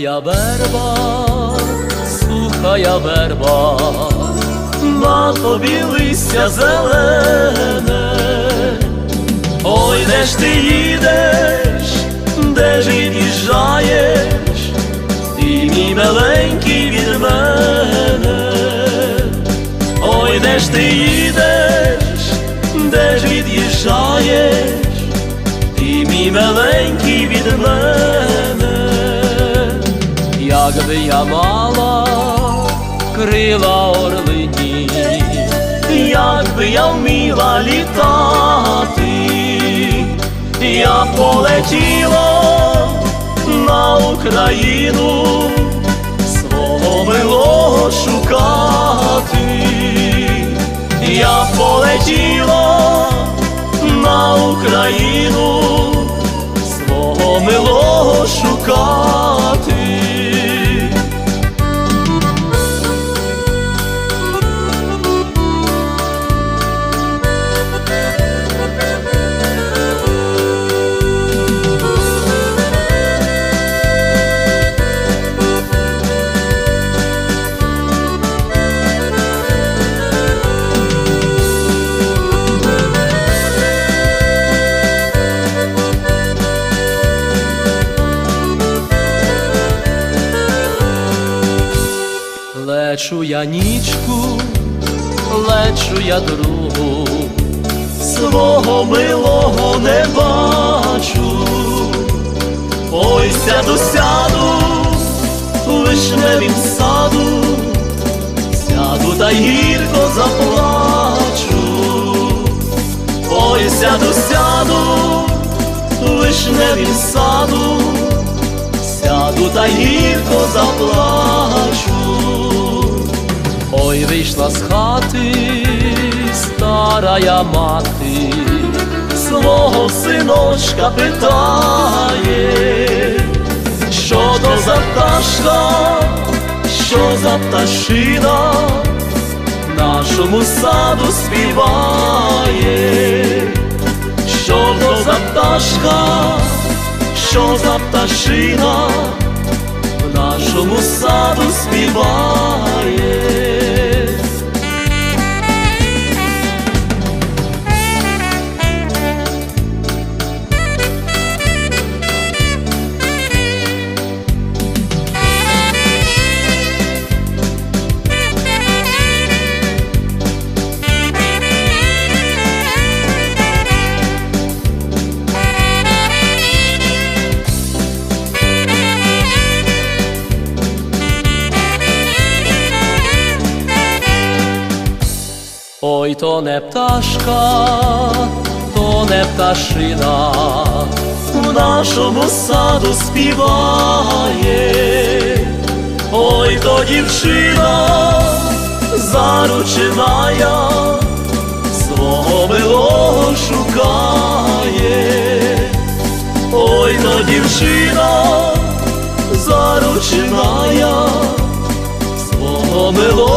Сухая верба, сухая верба, на тобі листя зелене. Ой, де ж ти їдеш, де ж від'їжджаєш, ти мій миленький від мене. Ой, де ж ти їдеш, де ж від'їжджаєш, ти мій миленький від мене, якби я мала крила орлині, якби я вміла літати, я полетіла на Україну Лечу я нічку, лечу я другу, свого милого не бачу, ой сяду, сяду, вишневім саду, сяду та гірко заплачу, ой сяду, сяду, вишневім саду. Сяду та гірко заплачу. Ой, вийшла з хати старая мати, свого синочка питає, що то за пташка, що за пташина нашому саду співає, що то за пташка що за пташина в нашому саду співає. Ой, то не пташка, то не пташина, в нашому саду співає, ой, то дівчина зарученая, свого милого шукає, ой, то дівчина зарученая, свого милого.